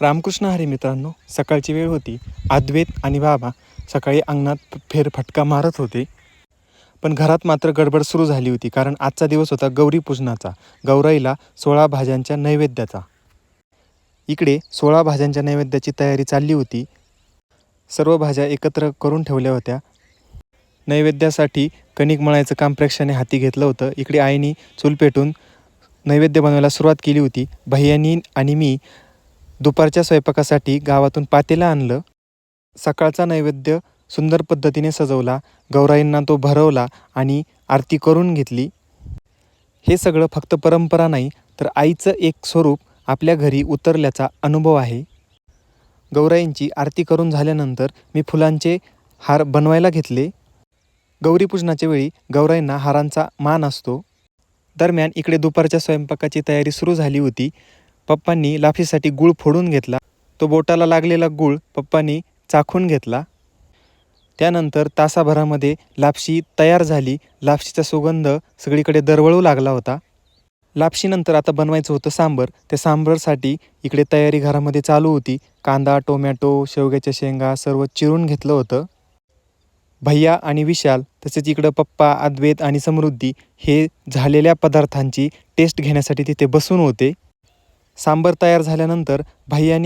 रामकृष्ण हरी मित्रांनो सकाळची वेळ होती. अद्वैत आणि बाबा सकाळी अंगणात फेरफटका मारत होते. पण घरात मात्र गडबड सुरू झाली होती कारण आजचा दिवस होता गौरी पूजनाचा गौराईला सोळा भाज्यांच्या नैवेद्याचा. इकडे सोळा भाज्यांच्या नैवेद्याची तयारी चालली होती. सर्व भाज्या एकत्र करून ठेवल्या होत्या. नैवेद्यासाठी कणिक मळायचं काम प्रेक्षाने हाती घेतलं होतं. इकडे आईनी चूल पेटून नैवेद्य बनवायला सुरुवात केली होती. भैयानी आणि मी दुपारच्या स्वयंपाकासाठी गावातून पातेलं आणलं. सकाळचा नैवेद्य सुंदर पद्धतीने सजवला गौराईंना तो भरवला आणि आरती करून घेतली. हे सगळं फक्त परंपरा नाही तर आईचं एक स्वरूप आपल्या घरी उतरल्याचा अनुभव आहे. गौराईंची आरती करून झाल्यानंतर मी फुलांचे हार बनवायला घेतले. गौरीपूजनाच्या वेळी गौराईंना हारांचा मान असतो. दरम्यान इकडे दुपारच्या स्वयंपाकाची तयारी सुरू झाली होती. पप्पांनी लाफीसाठी गूळ फोडून घेतला. तो बोटाला लागलेला गूळ पप्पांनी चाखून घेतला. त्यानंतर तासाभरामध्ये लापशी तयार झाली. लापशीचा सुगंध सगळीकडे दरवळू लागला होता. लापशीनंतर आता बनवायचं होतं सांबर. त्या सांबरसाठी इकडे तयारी घरामध्ये चालू होती. कांदा टोमॅटो शेवग्याच्या शेंगा सर्व चिरून घेतलं होतं. भैया आणि विशाल तसेच इकडं पप्पा अद्वैत आणि समृद्धी हे झालेल्या पदार्थांची टेस्ट घेण्यासाठी तिथे बसून होते. सांबर तयार झाल्यानंतर भैयाने